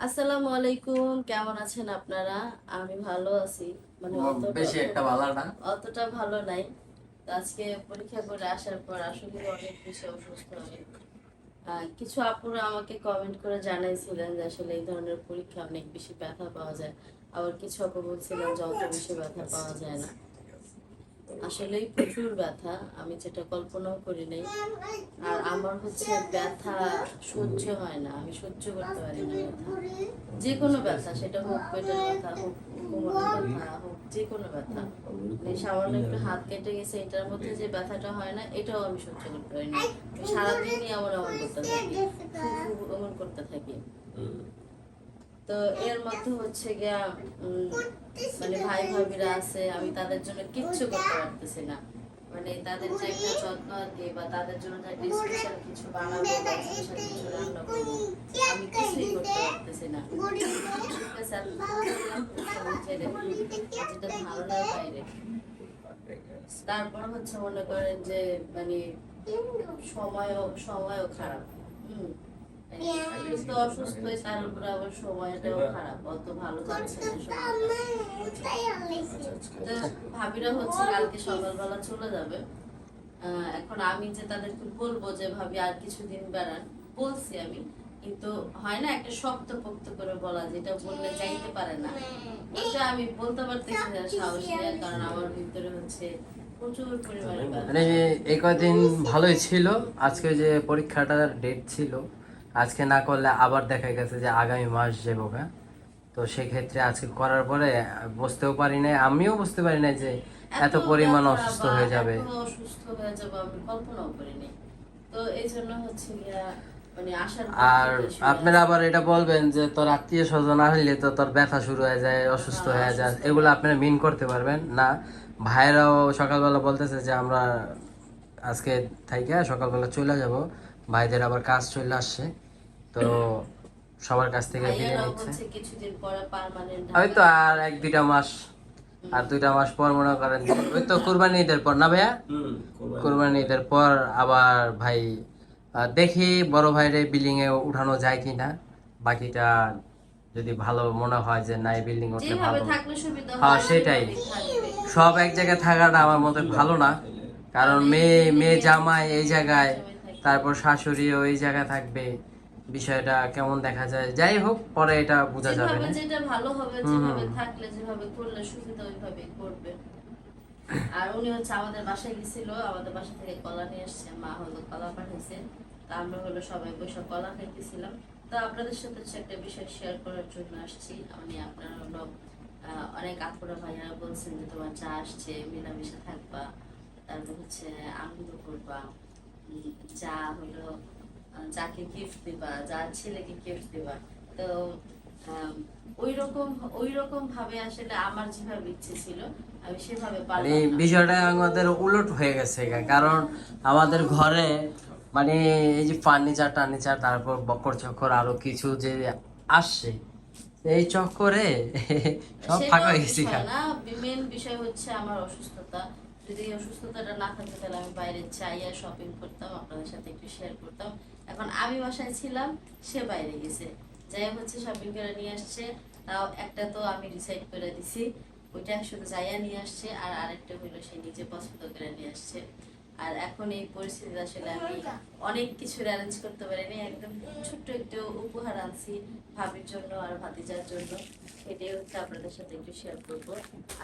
আসসালামু আলাইকুম কেমন আছেন আপনারা? আমি ভালো আছি। মানে অতটা- বেশি একটা ভালো না? অতটা ভালো নাই। আজকে পরীক্ষা করে আসার পর আসলে অনেক বেশি অসুস্থ কিছু আপুরা আমাকে কমেন্ট করে জানাইছিলেন যে আসলে এই ধরনের পরীক্ষা অনেক বেশি ব্যথা পাওয়া যায়। আবার কিছু আপু বলছিলেন যে অত বেশি ব্যথা পাওয়া যায় না। আসলেই প্রচুর ব্যথা, আমি যেটা কল্পনাও করি নাই। আর আমার হচ্ছে ব্যথা সহ্য হয় না, আমি সহ্য করতে পারি না ব্যথা। যে কোনো ব্যথা, সেটা হোক পেটের ব্যথা, হোক যে কোনো ব্যথা। এই সামান্য একটু হাত কেটে গেছে, এটার মধ্যে যে ব্যথাটা হয় না, এটাও আমি সহ্য করতে পারি না। সারাদিনই এমন এমন করতে থাকি ফু করতে থাকি। তো এর মধ্যে হচ্ছে গিয়া মানে ভাই ভাবিরা আছে, আমি তাদের জন্য কিচ্ছু করতে পারতেছি না। মানে তাদের যে একটা যত্ন কি, বা তাদের জন্য যে স্পেশাল কিছু বানাবো, বা স্পেশাল কিছু রান্না করব, আমি কিছুই করতে পারতেছি না। বাইরে তারপর হচ্ছে মনে করেন যে মানে সময়ও সময়ও খারাপ। হুম। ভাবিরা হচ্ছে সকালবেলা চলে যাবে এখন আমি যে তাদেরকে বলব যে ভাবি আর কিছুদিন বেড়ান বলছি আমি কিন্তু হয় না একটা শক্ত পোক্ত করে বলা যেটা বললে চাইতে পারে না এটা আমি বলতে পারতেছি না সাহস কারণ আমার ভিতরে হচ্ছে মানে এই কদিন ভালোই ছিল আজকে যে পরীক্ষাটার ডেট ছিল আজকে না করলে আবার দেখা গেছে যে আগামী মাস যাব গা তো সেক্ষেত্রে আজকে করার পরে বুঝতেও পারি নাই আমিও বুঝতে পারি না যে এত পরিমাণ অসুস্থ হয়ে যাবে। অসুস্থ হয়ে যাব আমি কল্পনাও করিনি তো এই জন্য হচ্ছে মানে আর আপনারা আবার এটা বলবেন যে তোর আত্মীয় স্বজন আসলে তো তোর ব্যথা শুরু হয়ে যায় অসুস্থ হ্যাঁ, হয়ে যায় এগুলো আপনারা মিন করতে পারবেন। না ভাইরাও সকালবেলা বলতেছে যে আমরা আজকে থাইকে সকালবেলা চলে যাব। ভাইদের আবার কাজ চলে আসছে। তো সবার কাছ থেকে বিদায় নিচ্ছে। বলছে কিছুদিন পরে পার্মানেন্ট ওই তো আর এক দুইটা মাস আর দুইটা মাস পর মনে করেন ওই তো কুরবানি ঈদের পর না ভাইয়া? কুরবানি। ঈদের পর আবার ভাই দেখি বড় ভাইরে বিল্ডিং এ উঠানো যায় কিনা। বাকিটা যদি ভালো মনে হয় যে না এই বিল্ডিং উঠলে ভালো। হ্যাঁ, সেটাই। সব এক জায়গায় থাকাটা আমার মতে ভালো না। কারণ মেয়ে মেয়ে জামাই এই জায়গায় তারপর শাশুড়ি ওই জায়গায় থাকবে বিষয়টা কেমন দেখা যায়? যাই হোক পরে এটা বোঝা যাবে যেভাবে যেটা ভালো হবে যেভাবে থাকলে যেভাবে করলে সুবিধা ওইভাবে করবে। আর উনি হচ্ছে আমাদের বাসায় গেছিল আমাদের বাসা থেকে কলা নিয়ে আসছে মা হলো কলা পাঠাইছে। তা আমরা হলো সবাই বসে কলা খাইতেছিলাম। তো আপনাদের সাথে হচ্ছে একটা বিষয় শেয়ার করার জন্য আসছি। মানে আপনারা হলো অনেক আপুরা ভাইয়ারা বলছেন যে তোমার যা আসছে মিলামিশে থাকবা তারপর হচ্ছে আনন্দ করবা। যা হলো যাকে গিফট দিবা যার ছেলেকে গিফট দিবা। তো ওই রকম ওই রকম ভাবে আসলে আমার যেভাবে ইচ্ছে ছিল আমি সেভাবে মানে পারলাম। বিষয়টা আমাদের উলট হয়ে গেছে কারণ আমাদের ঘরে মানে এই যে ফার্নিচার টার্নিচার তারপর বকর চক্কর আরও কিছু যে আসছে এই চক্করে সব ফাঁকা হয়ে গেছে মেন বিষয় হচ্ছে আমার অসুস্থতা। যদি অসুস্থতাটা না থাকতো তাহলে আমি বাইরে চাইয়া শপিং করতাম, আপনাদের সাথে একটু শেয়ার করতাম। এখন আমি বাসায় ছিলাম, সে বাইরে গেছে। যাই হচ্ছে শপিং করে নিয়ে আসছে। তাও একটা তো আমি ডিসাইড করে দিছি, ওইটা শুধু যাইয়া নিয়ে আসছে, আর আরেকটা সে নিজে পছন্দ করে নিয়ে আসছে। আর এখন এই আসলে আমি অনেক কিছু অ্যারেঞ্জ করতে পারিনি, একদম ছোট্ট একটু উপহার আনছি ভাবির জন্য আর ভাতিজার জন্য। এটাই হচ্ছে আপনাদের সাথে একটু শেয়ার করব,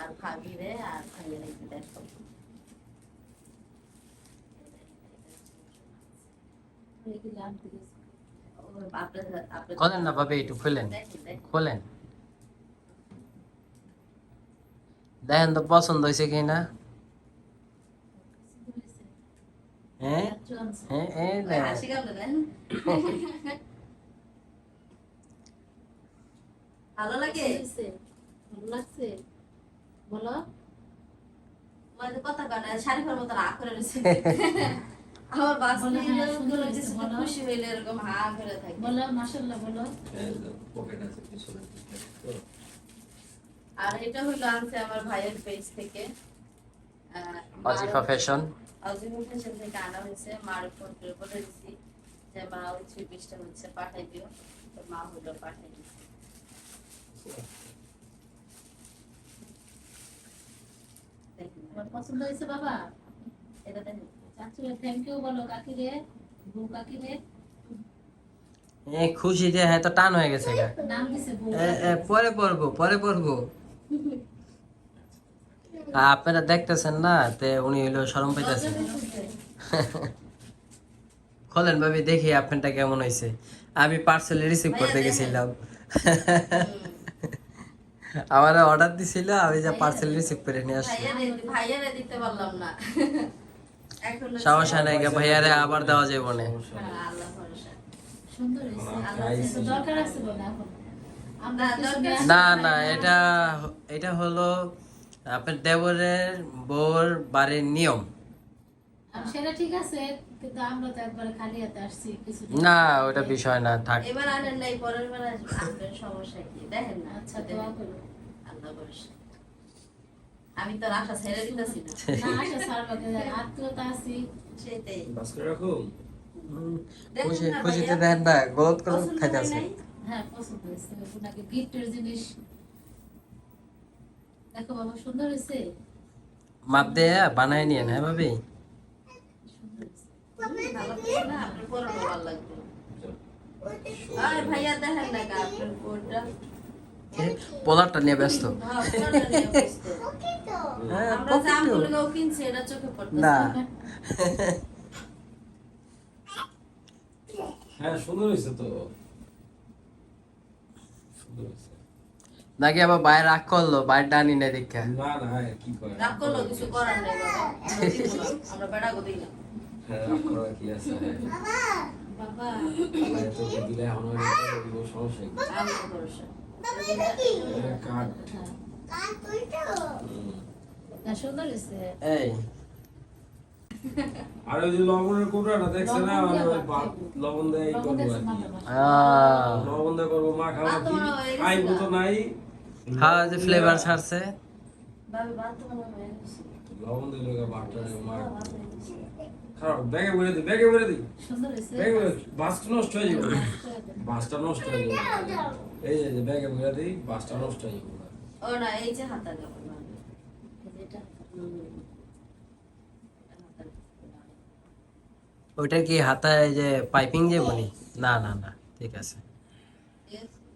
আর ভাবিরে আর ভাইয়ের একটু দেখাবো আপনাদের আপনাদের খোলেন না ভাবে, একটু খোলেন। খোলেন। দেখেন তো পছন্দ হয়েছে কি না হ্যাঁ হ্যাঁ ভালো লাগে? বলো। কথা শাড়ি মতো রাগ করে রয়েছে। আমার বাচ্চা হ্যাঁ, বলো। খুশি হইলে এরকম হা করে থাকে। বলো মাসাল্লাহ বলো। আর এটা হলো আনছে আমার ভাইয়ের পেজ থেকে। মারুফ- ফ্যাশন অজিফা ফ্যাশন থেকে আনা হয়েছে মার ফোন করে বলে দিছি যে মা ওই থ্রি পিসটা হচ্ছে পাঠাই দিও। তো মা হলো পাঠাই দিচ্ছে পছন্দ হয়েছে বাবা? এটা দেখেন চাচুরে থ্যাংক ইউ বলো কাকি বউ কাকি খুশিতে হ্যাঁ তো টান হয়ে গেছে পরে পড়ব পরে পড়ব। আপনারা দেখতেছেন না তে উনি হইল শরম পাইতেছে। খোলেন ভাবি দেখি আপনারটা কেমন হয়েছে আমি পার্সেল রিসিভ করতে গেছিলাম। আমার অর্ডার দিছিল আমি যা পার্সেল রিসিভ করে নিয়ে আসছি ভাইয়ারে দিতে পারলাম না। সমস্যা নাই ভাইয়ারে আবার দেওয়া যাবে না। আল্লাহ ভরসা সুন্দর হয়েছে আল্লাহ তো দরকার আছে বলে এখন আমরা না, না এটা এটা হলো আপনার দেবরের বউর বাড়ির নিয়ম। সেটা ঠিক আছে কিন্তু আমরা তো একবারে খালি হাতে আসছি কিছু না ওটা বিষয় না থাক। এবার আনেন নাই পরের বার আসবেন আসবেন, সমস্যা কি? দেখেন না। আচ্ছা দোয়া করো আল্লাহ ভরসা। আমি তো আশা ছেড়ে দিতেছি না। আছি সেটাই। রাখুন। দেখেন খুশি খুশিতে দেখেন না গলত করে খাইতে আছে। হ্যাঁ পছন্দ হয়েছে। ওনাকে গিফটের জিনিস। দেখো বাবা সুন্দর হয়েছে? মাপ দিয়ে বানায় নিয়ে ভাবি। করে না, লাগবে। আরে ভাইয়া দেখেন না আপনার পোলারটা নিয়ে ব্যস্ত। হ্যাঁ, পুরানো নিয়ে ব্যস্ত। হ্যাঁ, না। হ্যাঁ সুন্দর হয়েছে তো। সুন্দর হয়েছে। নাকি আবার বাইরে রাগ করল? বাইরে ডানি না দীক্ষা না না কি করে রাগ করলেও কিছু করার নেই বাবা। আমরা দিব না, দিই না। হ্যাঁ রাগ করার কি আছে? বাবা। তো দিলে এখন আমি করে দিব সমস্যা আর ওই যে লবণের কোটাটা দেখছে না? লবণ দিয়ে। লবণ করব কি। লবণ দিয়ে করব। তো নাই। হ্যাঁ যে ফ্লেভার ছাড়ছে। লবণ দিলে। খারাপ ব্যাগে ভরে দিই ব্যাগে ভরে দিই সুন্দর ব্যাগে ভরে বাসটা নষ্ট হয়ে যাবে বাসটা নষ্ট হয়ে যাবে এই যে ব্যাগে ভরে দিই বাসটা নষ্ট হয়ে যাবে ও না, এই যে হাতার কাপড় ভাবি। এই যে এটা। হুম। এটা হাতার কাপড়। ওইটা কি হাতায় যে পাইপিং যে বলি না না না ঠিক আছে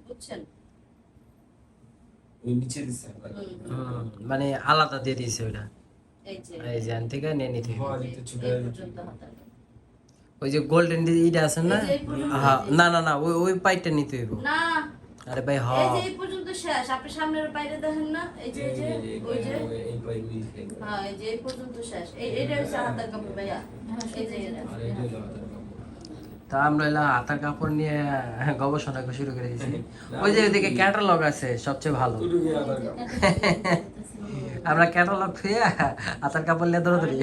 বুঝছেন? মানে আলাদা দিয়ে দিয়েছে ওইটা এই যে, এই থেকে নিয়ে নিতে। হ্যাঁ। ওই যে গোল্ডেন ইটা আছে না? হ্যাঁ না না না ওই ওই পাইপটা নিতে হইব। না। আরে ভাই হ এই যে এই পর্যন্ত শেষ। আপনি সামনের বাইরে দেখেন না? এই যে এই যে ওই যে। এই পাই মিল হ্যাঁ এই যে এই পর্যন্ত শেষ। এই এটা হচ্ছে হাতার কাপড় ভাইয়া। হ্যাঁ, এই যে তা আমরা এলাম হাতার কাপড় নিয়ে গবেষণা শুরু করে দিয়েছি। ওই যে ওইদিকে ক্যাটালগ আছে সবচেয়ে ভালো। আমরা ক্যাটালগ খুঁয়ে হাতার কাপড় নিয়ে দৌড়াদৌড়ি?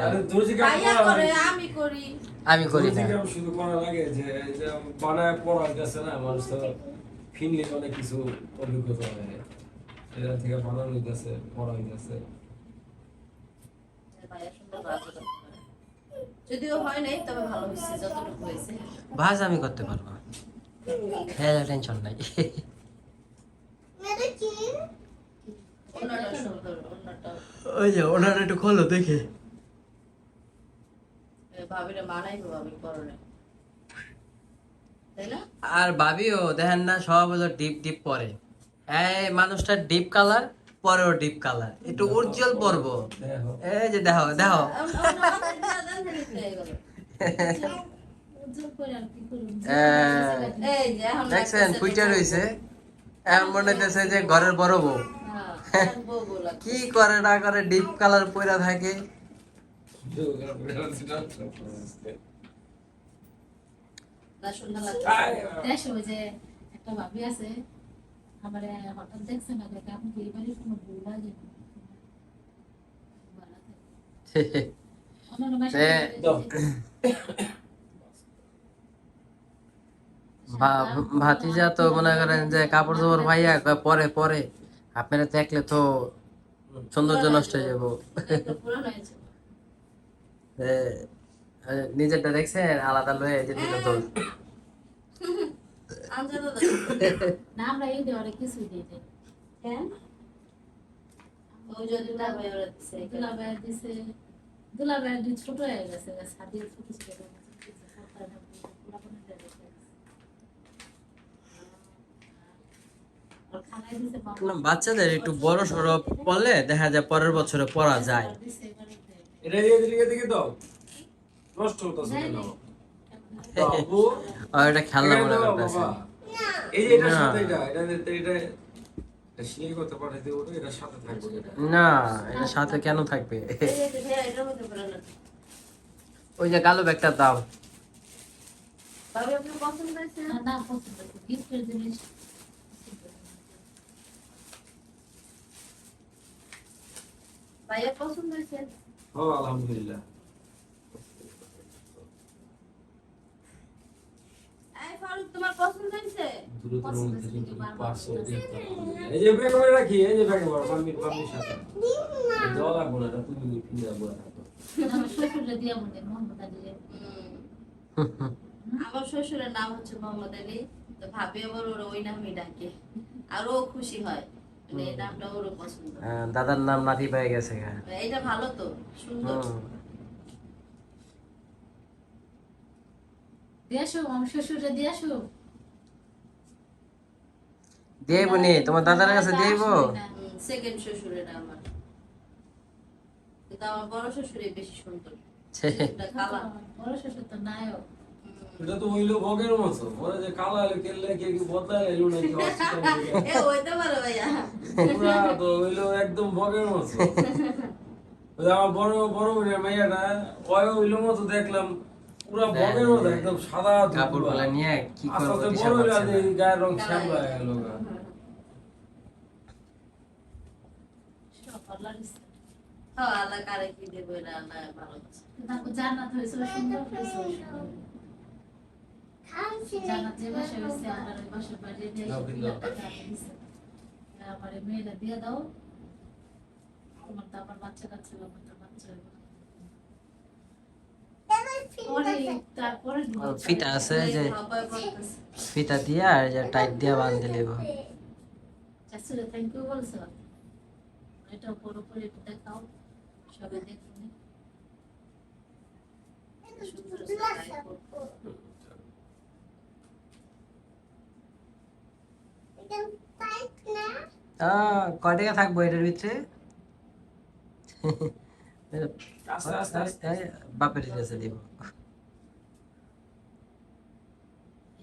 লাগে। আমি করি। শুধু করা লাগে যে এই যে বানায় পড়া গেছে না মানুষ তো ফিনলে অনেক কিছু অভিজ্ঞতা হয়। এটা থেকে বানানো হইতেছে পড়া হইতেছে ভাইয়া সুন্দর রাজা করে। যদিও হয় নাই তবে ভালো হয়েছে যতটুকু হয়েছে। ভাজ আমি করতে পারব। হ্যাঁ টেনশন নাই। ওই যে ওনার একটু খোলো দেখে। আর ভাবিও দেখেন না সব হলো ডিপ ডিপ পরে। এই মানুষটা ডিপ কালার পরেও ডিপ কালার একটু উজ্জ্বল পর্ব। দেখো। এই যে দেখো দেখো। দেখছেন যে- রয়েছে এমন মনে হইতেছে যে ঘরের বড় বউ। হ্যাঁ। কি করে না করে ডিপ কালার পইরা থাকে। না সুন্দর লাগছে। দেশে ওই যে একটা ভাবি আছে আমার হঠাৎ দেখছে না দেখে আপনি এই বাড়ির কোনো বউ লাগে না। ভাড়া থাকে। অন্যান্য মাসে এ- দাও। ভা- ভাতিজা তো মনে করেন যে কাপড় চোপড় ভাইয়া পরে পরে আপনারা দেখলে তো সৌন্দর্য নষ্ট হয়ে যাব নিজেরটা দেখছেন আলাদা লয়ে যে আমরা এই দিয়ে কিছু দিয়ে দিই কেন ওই যদি না ওরা দিছে। দুলা দিছে। দুলা ভাইয়ের ছোট হয়ে গেছে সাথে ছোট ছোট বাচ্চাদের একটু বড় সড়ো পড়লে দেখা যায় পরের বছরে পড়া যায়। এটা দিয়ে দিকে দিকে দাও। নষ্ট বাবু। আর এটা খেলনা মনে করতেছে। এই যে এটার না। সাথে এটা এটা এটা এটা এটা এটা না এটা সাথে কেন থাকবে? ওই যে কালো ব্যাগটা দাও। ভাবি আপনার পছন্দ হয়েছে? না না পছন্দ গিফটের জিনিস। ভাইয়া পছন্দ হয়েছে? হ্যাঁ আলহামদুলিল্লাহ এই ফারুক তোমার পছন্দ হয়েছে? দ্রুত মধ্যে কিন্তু পার্সেল দিতে হবে। এই যে ব্যাগ করে রাখি এই যে ব্যাগে বড় মাম্মির মাম্মির সাথে। দেওয়া লাগবো না তুমি ফিরে বলে আমার শ্বশুরে দিয়া মনে মোহাম্মদ আলী আমার শ্বশুরের নাম হচ্ছে মোহাম্মদ আলী তো ভাবি আবার ওর ওই নামই ডাকে। আর ও খুশি হয় মানে পছন্দ। দাদার নাম নাতি পেয়ে গেছে এটা ভালো তো সুন্দর। হুম। দিয়ে আসো আমার শ্বশুরে দিয়ে আসো। দিয়েব নি তোমার দাদার কাছে দিয়েব সেকেন্ড শ্বশুরের আমার কিন্তু আমার বড় শ্বশুরই বেশি সুন্দর। কালা। বড় শ্বশুর তো নায়ক। এটা তো হইল ভগের মতো। যে কালা এলো কেলে কে কি বদলা এলো নাকি এ হইতে পারে ভাইয়া। পুরা তো হইল একদম মতো। ওই আমার বড় বড় মাইয়াটা ওই হইল মতো দেখলাম। পুরা ভগের মতো একদম সাদা কাপড়গুলা নিয়ে কি দিশা পাচ্ছে না। গায়ের রং শ্যামলা হয়ে গেল তারপর ওই দিয়ে দাও, তোমার তো আবার বাচ্চা কাচ্চা বাচ্চা হইবো না। পরে তারপরে ও, ফিতা আছে যে ফিতা দিয়া আর যে টাইট দিয়া লিব চাচুরে থ্যাংক ইউ বলছো। এটা পুরোপুরি একটু দেখাও সবাই দেখুন সুন্দর আছে, তাই করব। আহ, কয় টাকা থাকব এটার ভিতরে? বাপের কাছে দিব।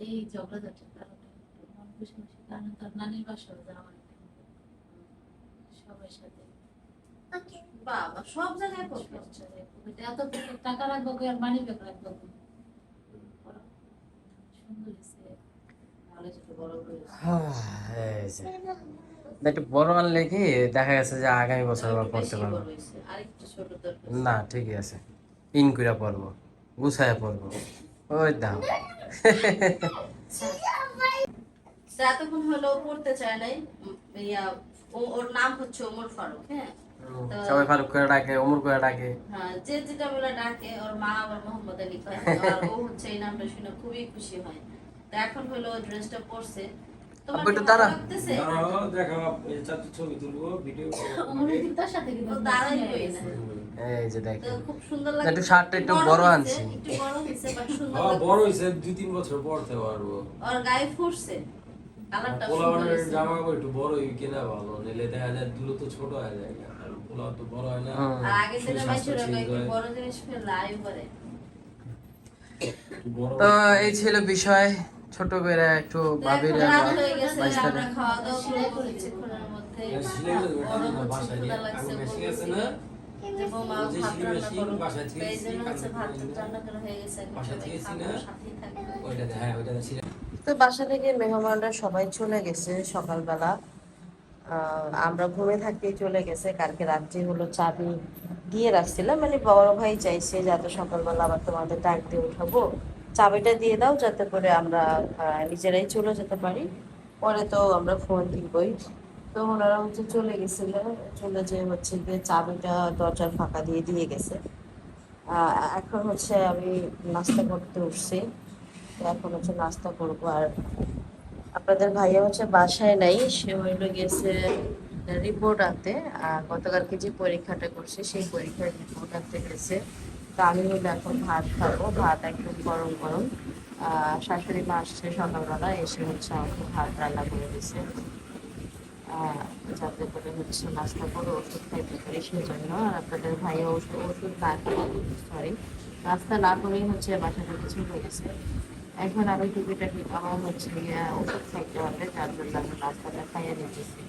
এই ঝগড়াঝাটির কারণে মন খুশি খুশি কারণ তার নানির বাসা যাওয়া সবার সাথে। বাবা সব জায়গায় এত টাকা রাখব কি আর মানি ব্যাগ রাখব সুন্দর একটু বড় আনলে কি দেখা গেছে যে আগামী বছর আবার পড়তে পারব? না ঠিকই আছে। ইন করে পড়ব গুছায় পড়ব। ওই দাম এতক্ষণ হলো ও পড়তে চায় নাই। ইয়া ও- ওর নাম হচ্ছে ওমর ফারুক হ্যাঁ? সবাই ফারুক করে ডাকে করে হ্যাঁ যে যেটা বলে ডাকে ওর মা আবার মোহাম্মদ আলী কয়। আর ও হচ্ছে এই নামটা শুনে খুবই খুশি হয়। তো এখন হলো ড্রেসটা পরছে। তোমার একটু খুব সুন্দর লাগে শার্টটা বড় হয়েছে, আনছি। একটু বড় হয়েছে বাট সুন্দর লাগছে। বড় হয়েছে দুই তিন বছর পড়তে পারব। ওর গায়ে ফুটছে। কালারটা সুন্দর পোলাওয়ানের হয়েছে। জামা কাপড় একটু বড় কিনা ভালো নিলে দেখা যায় দুলো তো ছোট হয়ে যায় আর পোলাও তো বড় হয় না দিনে হয়। বড় জিনিস ফেললে আয়ু করে তো এই ছিল বিষয়। ছোট করে একটু ভাবির হয়ে বড়? যে যে তো হয়ে হ্যাঁ বাসা থেকে মেহমানরা সবাই চলে গেছে সকালবেলা। আহ, আমরা ঘুমে থাকতেই চলে গেছে কালকে রাত্রি হলো চাবি দিয়ে রাখছিলাম। মানে বড় ভাই চাইছে যাতে সকালবেলা আবার তোমাদের ডাক দিয়ে উঠাবো। চাবিটা দিয়ে দাও যাতে করে আমরা নিজেরাই চলে যেতে পারি। পরে তো আমরা ফোন দিবই। তো ওনারা হচ্ছে চলে গেছিল। চলে যে হচ্ছে গিয়ে চাবিটা দরজার ফাঁকা দিয়ে দিয়ে গেছে। এখন হচ্ছে আমি নাস্তা করতে উঠছি। এখন হচ্ছে নাস্তা করব আর আপনাদের ভাইয়া হচ্ছে বাসায় নাই। সে হইল গেছে রিপোর্ট আনতে। গতকালকে যে পরীক্ষাটা করছে, সেই পরীক্ষার রিপোর্ট আনতে গেছে। আমি হলো এখন ভাত খাব, ভাত একদম গরম গরম। শাশুড়ি মা আসছে সকালবেলা, এসে হচ্ছে আমাকে ভাত রান্না করে দিছে। যাতে করে হচ্ছে নাস্তা করে ওষুধ খাইতে পারি সেই জন্য আর আপনাদের ভাইয়া ওষুধ ওষুধ না সরি নাস্তা না করেই হচ্ছে বাসা থেকে চলে গেছে। এখন আমি টুকিটাকি আমার হচ্ছে ওষুধ খাইতে হবে, যার জন্য আমি নাস্তাটা খাইয়ে নিতেছি